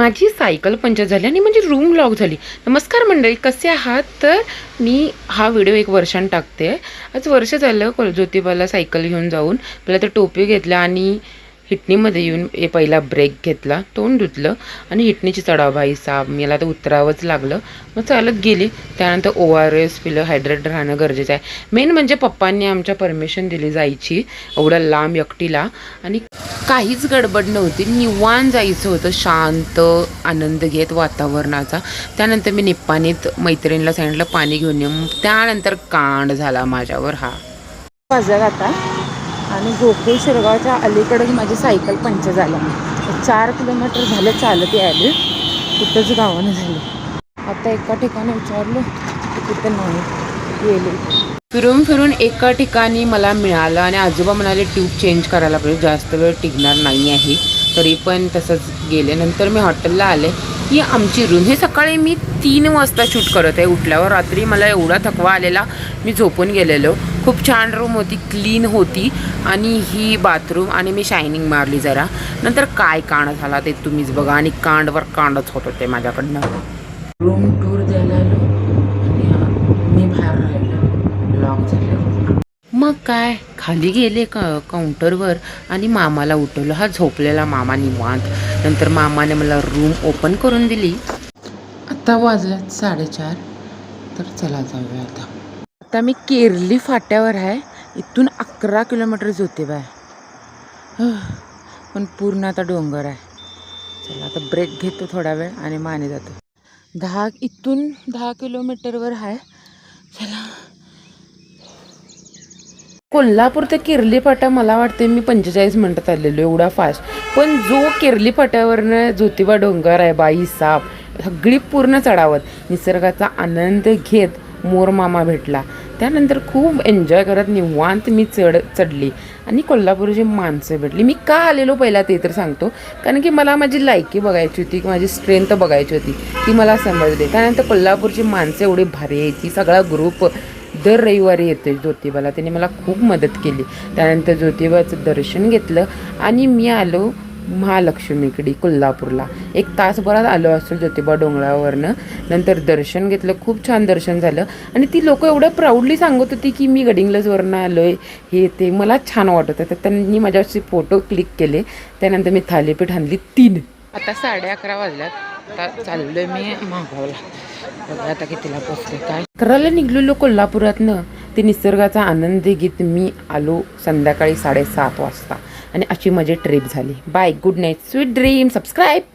माझी cycle puncture झाली आणि माझी रूम लॉक झाली. नमस्कार मंडळी कसे आहात? तर मी हा व्हिडिओ एक वर्षान टाकते. आज वर्ष झालं कोल ज्योतिबाला सायकल घेऊन जाऊन. मला तर टोपी घेतला आणि हिटणीमध्ये येऊन हे पहिला ब्रेक घेतला. तोंड धुतलं आणि हिटणीची चढाव साप. मला तर उतरावंच लागलं. मग चालत गेली. त्यानंतर ओ आर एस पिलं. हायड्रेट राहणं गरजेचं आहे. मेन म्हणजे पप्पांनी आमच्या परमिशन दिली जायची. एवढ्या लांब एकटीला. आणि काहीच गडबड नव्हती. निवान जायचं होतं. शांत आनंद घेत वातावरणाचा. त्यानंतर मी निप्पाणीत मैत्रिणीला सांगितलं पाणी घेऊन येऊ त्यानंतर कांड झाला माझ्यावर हा. वाजत आता. आणि गोकुळ शिरगावच्या अलीकडे माझी सायकल पंचर झाला. चार किलोमीटर झालं चालत यायला. कुठंच गावानं झालं. आता एका ठिकाणी विचारलं की तिथं नाही. गेले फिरून फिरून एका ठिकाणी मला मिळालं आणि आजोबा म्हणाले ट्यूब चेंज करायला पाहिजे जास्त वेळ टिकणार नाही आहे. तरी पण तसंच गेले. नंतर मी हॉटेलला आले. की आमची रूम हे सकाळी मी तीन वाजता शूट करत आहे. उठल्यावर रात्री मला एवढा थकवा आलेला मी झोपून गेलेलो. खूप छान रूम होती क्लीन होती आणि ही बाथरूम आणि मी शायनिंग मारली जरा. नंतर काय कांड झाला ते तुम्हीच बघा. आणि कांडवर कांडच होत होते माझ्याकडनं. रूम टू काय? खाली गेले का काउंटरवर आणि मामाला उठवलं. हा झोपलेला मामा निवांत. नंतर मामाने मला रूम ओपन करून दिली. आता वाजल्यात साडेचार. तर चला जाऊया आता. आता मी केरली फाट्यावर आहे. इथून अकरा किलोमीटर होते आहे पण पूर्ण आता डोंगर आहे. चला आता ब्रेक घेतो थोडा वेळ आणि माने जातो. दहा इथून दहा किलोमीटरवर आहे. चला. कोल्हापूर ते किर्ली फाटा मला वाटते मी पंचेचाळीस मिनटात आलेलो एवढा फास्ट पण जो किर्ली फाट्यावरनं ज्योतिबा डोंगर आहे बाई साप सगळी पूर्ण चढावत. निसर्गाचा आनंद घेत मोरमामा भेटला. त्यानंतर खूप एन्जॉय करत निवांत मी चढ चढली. आणि कोल्हापूरची माणसं भेटली. मी का आलेलो पहिला ते तर सांगतो. कारण की मला माझी लायकी बघायची होती माझी स्ट्रेंथ बघायची होती. ती मला समजली त्यानंतर कोल्हापूरची माणसं एवढी भारी आहे ती सगळा ग्रुप दर रविवारी येते ज्योतिबाला. त्याने मला खूप मदत केली. त्यानंतर ज्योतिबाचं दर्शन घेतलं आणि मी आलो महालक्ष्मीकडे कोल्हापूरला. एक तासभरात आलो असेल ज्योतिबा डोंगरावरनं. नंतर दर्शन घेतलं खूप छान दर्शन झालं. आणि ती लोकं एवढं प्राऊडली सांगत होती की मी गडिंग्लजवरनं आलो आहे हे ते. मला छान वाटत होतं. त्यांनी माझ्याशी फोटो क्लिक केले. त्यानंतर मी थालीपीठ आणली तीन. आता साडे अकरा वाजल्यात. आता चाललोय मी मागवला. बघा आता कितीला पोचले काय? करायला निघलेलो कोल्हापुरातनं. ते निसर्गाचा आनंद घेत मी आलो संध्याकाळी साडेसात वाजता. आणि अशी माझी ट्रिप झाली. Bye good night sweet dream subscribe